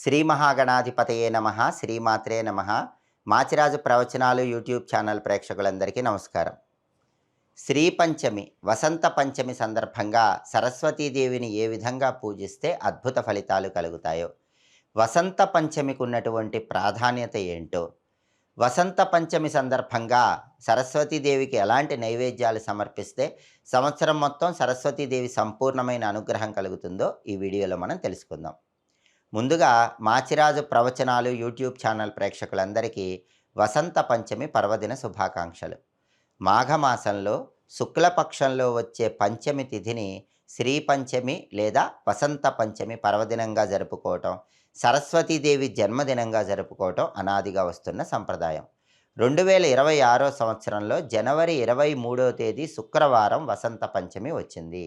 శ్రీ మహాగణాధిపతయే నమ శ్రీమాత్రే నమ. మాచిరాజు ప్రవచనాలు యూట్యూబ్ ఛానల్ ప్రేక్షకులందరికీ నమస్కారం. శ్రీ పంచమి వసంత పంచమి సందర్భంగా సరస్వతీదేవిని ఏ విధంగా పూజిస్తే అద్భుత ఫలితాలు కలుగుతాయో వసంత పంచమికి ఉన్నటువంటి ప్రాధాన్యత ఏంటో వసంత పంచమి సందర్భంగా సరస్వతీదేవికి ఎలాంటి నైవేద్యాలు సమర్పిస్తే సంవత్సరం మొత్తం సరస్వతీదేవి సంపూర్ణమైన అనుగ్రహం కలుగుతుందో ఈ వీడియోలో మనం తెలుసుకుందాం. ముందుగా మాచిరాజు ప్రవచనాలు యూట్యూబ్ ఛానల్ ప్రేక్షకులందరికీ వసంత పంచమి పర్వదిన శుభాకాంక్షలు. మాఘమాసంలో శుక్లపక్షంలో వచ్చే పంచమి తిథిని శ్రీ పంచమి లేదా వసంత పంచమి పర్వదినంగా జరుపుకోవటం సరస్వతీదేవి జన్మదినంగా జరుపుకోవటం అనాదిగా వస్తున్న సంప్రదాయం. రెండు వేల ఇరవై ఆరో సంవత్సరంలో జనవరి ఇరవై మూడో తేదీ శుక్రవారం వసంత పంచమి వచ్చింది.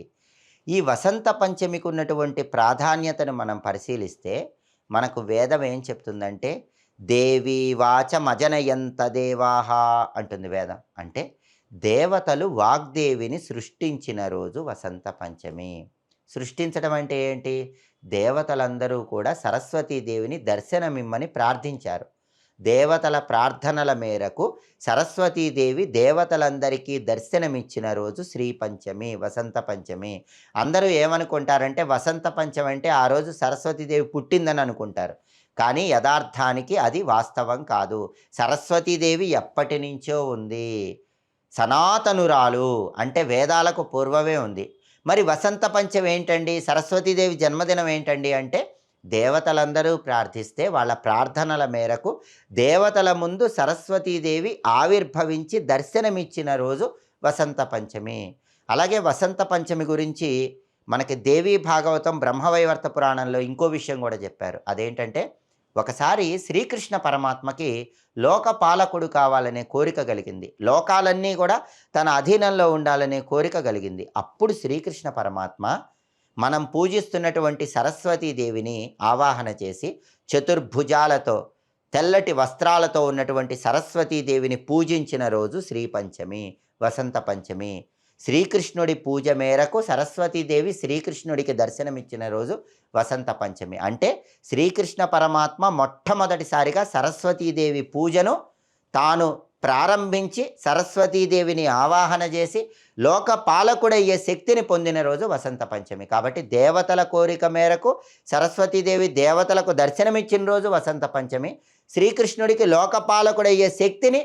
ఈ వసంత పంచమికి ఉన్నటువంటి ప్రాధాన్యతను మనం పరిశీలిస్తే మనకు వేదం ఏం చెప్తుందంటే దేవి వాచ మజనయంత దేవాహ అంటుంది వేదం. అంటే దేవతలు వాగ్దేవిని సృష్టించిన రోజు వసంత పంచమి. సృష్టించడం అంటే ఏంటి? దేవతలందరూ కూడా సరస్వతీదేవిని దర్శనమిమ్మని ప్రార్థించారు. దేవతల ప్రార్థనల మేరకు సరస్వతీదేవి దేవతలందరికీ దర్శనమిచ్చిన రోజు శ్రీ పంచమి వసంత పంచమి. అందరూ ఏమనుకుంటారంటే వసంత పంచమి అంటే ఆ రోజు సరస్వతీదేవి పుట్టిందని అనుకుంటారు. కానీ యథార్థానికి అది వాస్తవం కాదు. సరస్వతీదేవి ఎప్పటి నుంచో ఉంది. సనాతనురాలు అంటే వేదాలకు పూర్వమే ఉంది. మరి వసంత పంచమి ఏంటండి? సరస్వతీదేవి జన్మదినం ఏంటండి అంటే దేవతలందరూ ప్రార్థిస్తే వాళ్ళ ప్రార్థనల మేరకు దేవతల ముందు సరస్వతీదేవి ఆవిర్భవించి దర్శనమిచ్చిన రోజు వసంత పంచమి. అలాగే వసంత పంచమి గురించి మనకి దేవీ భాగవతం బ్రహ్మవైవర్త పురాణంలో ఇంకో విషయం కూడా చెప్పారు. అదేంటంటే ఒకసారి శ్రీకృష్ణ పరమాత్మకి లోకపాలకుడు కావాలనే కోరిక కలిగింది. లోకాలన్నీ కూడా తన అధీనంలో ఉండాలనే కోరిక కలిగింది. అప్పుడు శ్రీకృష్ణ పరమాత్మ మనం పూజిస్తున్నటువంటి సరస్వతీదేవిని ఆవాహన చేసి చతుర్భుజాలతో తెల్లటి వస్త్రాలతో ఉన్నటువంటి సరస్వతీదేవిని పూజించిన రోజు శ్రీ పంచమి వసంత పంచమి. శ్రీకృష్ణుడి పూజ మేరకు సరస్వతీదేవి శ్రీకృష్ణుడికి దర్శనమిచ్చిన రోజు వసంత పంచమి. అంటే శ్రీకృష్ణ పరమాత్మ మొట్టమొదటిసారిగా సరస్వతీదేవి పూజను తాను ప్రారంభించి సరస్వతీదేవిని ఆవాహన చేసి లోక పాలకుడయ్యే శక్తిని పొందిన రోజు వసంత పంచమి. కాబట్టి దేవతల కోరిక మేరకు సరస్వతీదేవి దేవతలకు దర్శనమిచ్చిన రోజు వసంత పంచమి. శ్రీకృష్ణుడికి లోకపాలకుడయ్యే శక్తిని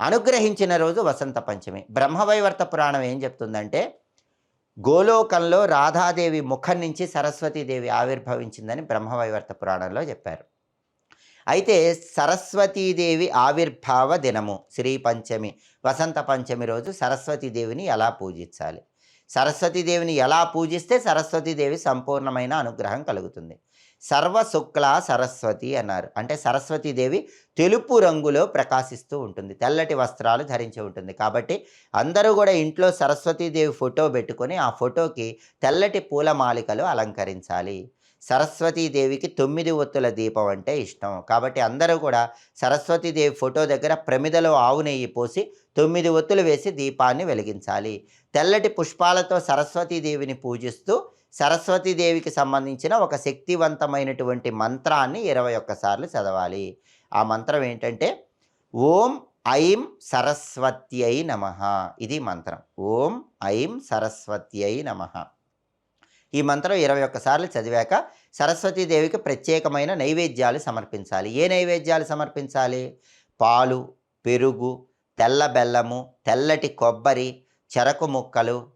అనుగ్రహించిన రోజు వసంత పంచమి. బ్రహ్మవైవర్త పురాణం ఏం చెప్తుందంటే గోలోకంలో రాధాదేవి ముఖం నుంచి సరస్వతీదేవి ఆవిర్భవించిందని బ్రహ్మవైవర్త పురాణంలో చెప్పారు. అయితే సరస్వతీదేవి ఆవిర్భావ దినము శ్రీ పంచమి వసంత పంచమి రోజు సరస్వతీదేవిని ఎలా పూజించాలి? సరస్వతీదేవిని ఎలా పూజిస్తే సరస్వతీదేవి సంపూర్ణమైన అనుగ్రహం కలుగుతుంది. సర్వ శుక్ల సరస్వతి అన్నారు. అంటే సరస్వతీదేవి తెలుపు రంగులో ప్రకాశిస్తూ ఉంటుంది. తెల్లటి వస్త్రాలు ధరించి ఉంటుంది. కాబట్టి అందరూ కూడా ఇంట్లో సరస్వతీదేవి ఫోటో పెట్టుకొని ఆ ఫోటోకి తెల్లటి పూలమాలికలు అలంకరించాలి. సరస్వతీదేవికి తొమ్మిది ఒత్తుల దీపం అంటే ఇష్టం. కాబట్టి అందరూ కూడా సరస్వతీదేవి ఫోటో దగ్గర ప్రమిదలో ఆవు నెయ్యి పోసి తొమ్మిది ఒత్తులు వేసి దీపాన్ని వెలిగించాలి. తెల్లటి పుష్పాలతో సరస్వతీదేవిని పూజిస్తూ సరస్వతీదేవికి సంబంధించిన ఒక శక్తివంతమైనటువంటి మంత్రాన్ని ఇరవై ఒక్కసార్లు చదవాలి. ఆ మంత్రం ఏంటంటే ఓం ఐం సరస్వత్యై నమ. ఇది మంత్రం. ఓం ఐం సరస్వత్యై నమ. ఈ మంత్రం ఇరవై ఒక్కసార్లు చదివాక సరస్వతీదేవికి ప్రత్యేకమైన నైవేద్యాలు సమర్పించాలి. ఏ నైవేద్యాలు సమర్పించాలి? పాలు పెరుగు తెల్ల బెల్లము తెల్లటి కొబ్బరి చెరకు ముక్కలు.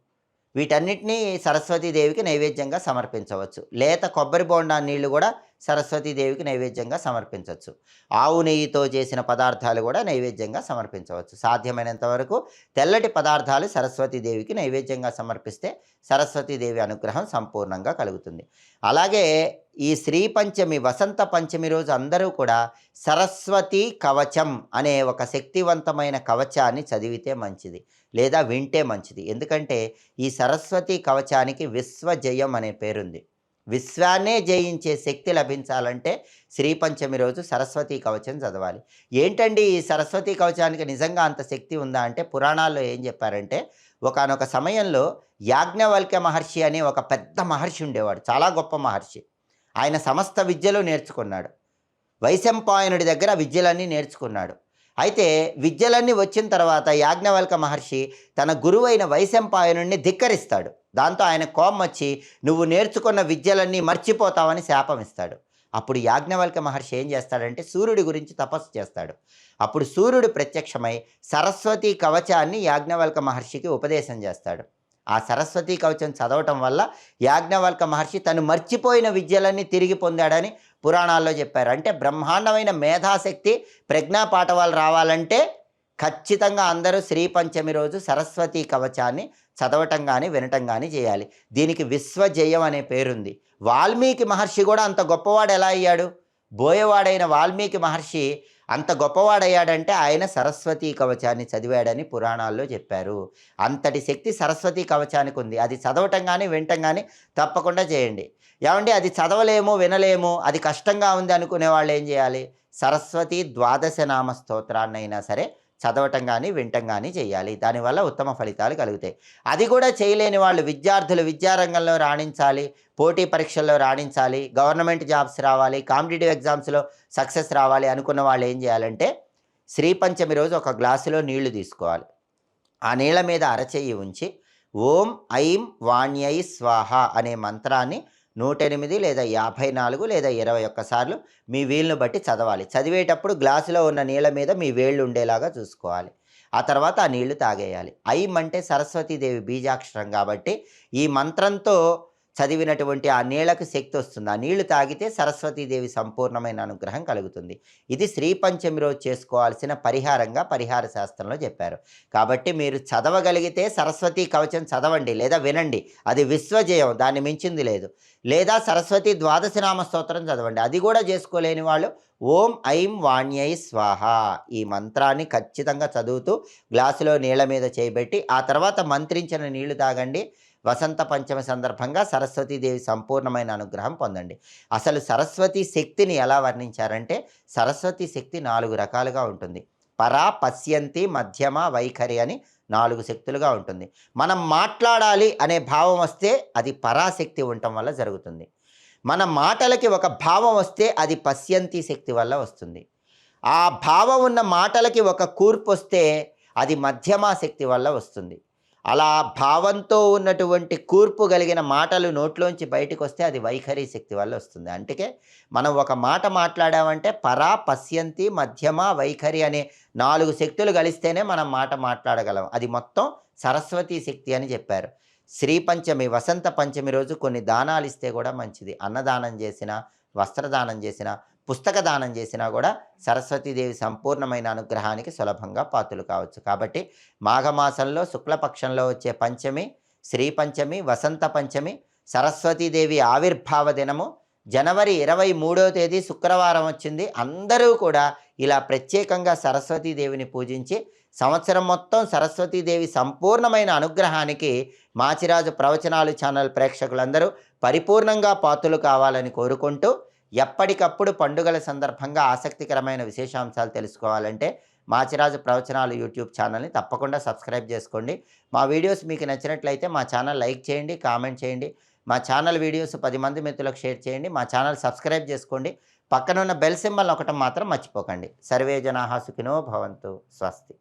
వీటన్నిటినీ సరస్వతీదేవికి నైవేద్యంగా సమర్పించవచ్చు. లేత కొబ్బరి బోండా నీళ్ళు కూడా సరస్వతీదేవికి నైవేద్యంగా సమర్పించవచ్చు. ఆవు నెయ్యితో చేసిన పదార్థాలు కూడా నైవేద్యంగా సమర్పించవచ్చు. సాధ్యమైనంత వరకు తెల్లటి పదార్థాలు సరస్వతీదేవికి నైవేద్యంగా సమర్పిస్తే సరస్వతీదేవి అనుగ్రహం సంపూర్ణంగా కలుగుతుంది. అలాగే ఈ శ్రీ పంచమి వసంత పంచమి రోజు అందరూ కూడా సరస్వతి కవచం అనే ఒక శక్తివంతమైన కవచాన్ని చదివితే మంచిది లేదా వింటే మంచిది. ఎందుకంటే ఈ సరస్వతి కవచానికి విశ్వజయం అనే పేరుంది. విశ్వాన్నే జయించే శక్తి లభించాలంటే శ్రీ పంచమి రోజు సరస్వతి కవచం చదవాలి. ఏంటండి ఈ సరస్వతి కవచానికి నిజంగా అంత శక్తి ఉందా అంటే పురాణాల్లో ఏం చెప్పారంటే ఒకనొక సమయంలో యాజ్ఞవల్క్య మహర్షి అనే ఒక పెద్ద మహర్షి ఉండేవాడు చాలా గొప్ప మహర్షి. ఆయన సమస్త విద్యలు నేర్చుకున్నాడు. వైశంపాయనుడి దగ్గర విద్యలన్నీ నేర్చుకున్నాడు. అయితే విద్యలన్నీ వచ్చిన తర్వాత యాజ్ఞవల్క మహర్షి తన గురువైన వైశంపాయనుడిని ధిక్కరిస్తాడు. దాంతో ఆయన కోపం వచ్చి నువ్వు నేర్చుకున్న విద్యలన్నీ మర్చిపోతావని శాపం ఇస్తాడు అప్పుడు యాజ్ఞవల్క మహర్షి ఏం చేస్తాడంటే సూర్యుడి గురించి తపస్సు చేస్తాడు. అప్పుడు సూర్యుడు ప్రత్యక్షమై సరస్వతి కవచాన్ని యాజ్ఞవల్క మహర్షికి ఉపదేశం చేస్తాడు. ఆ సరస్వతి కవచం చదవటం వల్ల యాజ్ఞవల్క మహర్షి తను మర్చిపోయిన విద్యలన్నీ తిరిగి పొందాడని పురాణాల్లో చెప్పారు. అంటే బ్రహ్మాండమైన మేధాశక్తి ప్రజ్ఞా పాఠవాలు రావాలంటే ఖచ్చితంగా అందరూ శ్రీ పంచమి రోజు సరస్వతి కవచాన్ని చదవటం కానీ వినటం కానీ చేయాలి. దీనికి విశ్వజయం అనే పేరుంది. వాల్మీకి మహర్షి కూడా అంత గొప్పవాడు ఎలా అయ్యాడు? బోయవాడైన వాల్మీకి మహర్షి అంత గొప్పవాడయ్యాడంటే ఆయన సరస్వతి కవచాన్ని చదివాడని పురాణాల్లో చెప్పారు. అంతటి శక్తి సరస్వతి కవచానికి ఉంది అది చదవటం కానీ వినటం కానీ తప్పకుండా చేయండి. ఏమండి అది చదవలేము వినలేము అది కష్టంగా ఉంది అనుకునే వాళ్ళు ఏం చేయాలి? సరస్వతి ద్వాదశ నామ స్తోత్రాన్నైనా సరే చదవటం కానీ వినటం కానీ చేయాలి. దానివల్ల ఉత్తమ ఫలితాలు కలుగుతాయి. అది కూడా చేయలేని వాళ్ళు విద్యార్థులు విద్యారంగంలో రాణించాలి పోటీ పరీక్షల్లో రాణించాలి గవర్నమెంట్ జాబ్స్ రావాలి కాంపిటేటివ్ ఎగ్జామ్స్లో సక్సెస్ రావాలి అనుకున్న వాళ్ళు ఏం చేయాలంటే శ్రీపంచమి రోజు ఒక గ్లాసులో నీళ్ళు తీసుకోవాలి. ఆ నీళ్ళ మీద అరచేయి ఉంచి ఓం ఐం వాణ్యై స్వాహ అనే మంత్రాన్ని నూట ఎనిమిది లేదా యాభై నాలుగు లేదా ఇరవై ఒక్కసార్లు మీ వీలును బట్టి చదవాలి. చదివేటప్పుడు గ్లాసులో ఉన్న నీళ్ళ మీద మీ వేళ్ళు ఉండేలాగా చూసుకోవాలి. ఆ తర్వాత ఆ నీళ్ళు తాగేయాలి. ఐం అంటే సరస్వతీదేవి బీజాక్షరం కాబట్టి ఈ మంత్రంతో చదివినటువంటి ఆ నీళ్ళకు శక్తి వస్తుంది. ఆ నీళ్ళు తాగితే సరస్వతీదేవి సంపూర్ణమైన అనుగ్రహం కలుగుతుంది. ఇది శ్రీ పంచమి రోజు చేసుకోవాల్సిన పరిహారంగా పరిహార శాస్త్రంలో చెప్పారు. కాబట్టి మీరు చదవగలిగితే సరస్వతి కవచం చదవండి లేదా వినండి. అది విశ్వజయం దాన్ని మించింది లేదు. లేదా సరస్వతి ద్వాదశనామ స్తోత్రం చదవండి. అది కూడా చేసుకోలేని వాళ్ళు ఓం ఐం వాణ్యై స్వాహ ఈ మంత్రాన్ని ఖచ్చితంగా చదువుతూ గ్లాసులో నీళ్ళ మీద చేయబెట్టి ఆ తర్వాత మంత్రించిన నీళ్ళు తాగండి. వసంత పంచమి సందర్భంగా సరస్వతీదేవి సంపూర్ణమైన అనుగ్రహం పొందండి. అసలు సరస్వతి శక్తిని ఎలా వర్ణించారంటే సరస్వతి శక్తి నాలుగు రకాలుగా ఉంటుంది. పరా పశ్యంతి మధ్యమ వైఖరి అని నాలుగు శక్తులుగా ఉంటుంది. మనం మాట్లాడాలి అనే భావం వస్తే అది పరాశక్తి ఉండటం వల్ల జరుగుతుంది. మన మాటలకి ఒక భావం వస్తే అది పశ్యంతి శక్తి వల్ల వస్తుంది. ఆ భావం ఉన్న మాటలకి ఒక కూర్పు వస్తే అది మధ్యమా శక్తి వల్ల వస్తుంది. అలా భావంతో ఉన్నటువంటి కూర్పు కలిగిన మాటలు నోట్లోంచి బయటకు వస్తే అది వైఖరి శక్తి వల్ల వస్తుంది. అందుకే మనం ఒక మాట మాట్లాడామంటే పరా పశ్యంతి మధ్యమ వైఖరి అనే నాలుగు శక్తులు కలిస్తేనే మనం మాట మాట్లాడగలం. అది మొత్తం సరస్వతి శక్తి అని చెప్పారు. శ్రీ పంచమి వసంత పంచమి రోజు కొన్ని దానాలు ఇస్తే కూడా మంచిది. అన్నదానం చేసిన వస్త్రదానం చేసిన పుస్తక దానం చేసినా కూడా సరస్వతీదేవి సంపూర్ణమైన అనుగ్రహానికి సులభంగా పాత్రలు కావచ్చు. కాబట్టి మాఘమాసంలో శుక్లపక్షంలో వచ్చే పంచమి శ్రీ పంచమి వసంత పంచమి సరస్వతీదేవి ఆవిర్భావ దినము జనవరి ఇరవై మూడో తేదీ శుక్రవారం వచ్చింది. అందరూ కూడా ఇలా ప్రత్యేకంగా సరస్వతీదేవిని పూజించి సంవత్సరం మొత్తం సరస్వతీదేవి సంపూర్ణమైన అనుగ్రహానికి మాచిరాజు ప్రవచనాలు ఛానల్ ప్రేక్షకులందరూ పరిపూర్ణంగా పాత్రలు కావాలని కోరుకుంటూ ఎప్పటికప్పుడు పండుగల సందర్భంగా ఆసక్తికరమైన విశేషాంశాలు తెలుసుకోవాలంటే మాచిరాజు ప్రవచనాలు యూట్యూబ్ ఛానల్ని తప్పకుండా సబ్స్క్రైబ్ చేసుకోండి. మా వీడియోస్ మీకు నచ్చినట్లయితే మా ఛానల్ లైక్ చేయండి కామెంట్ చేయండి. మా ఛానల్ వీడియోస్ పది మంది మిత్రులకు షేర్ చేయండి. మా ఛానల్ సబ్స్క్రైబ్ చేసుకోండి. పక్కనున్న బెల్ సింబల్ ఒకటం మాత్రం మర్చిపోకండి. సర్వే జనాహా సుఖినో భవంతు. స్వస్తి.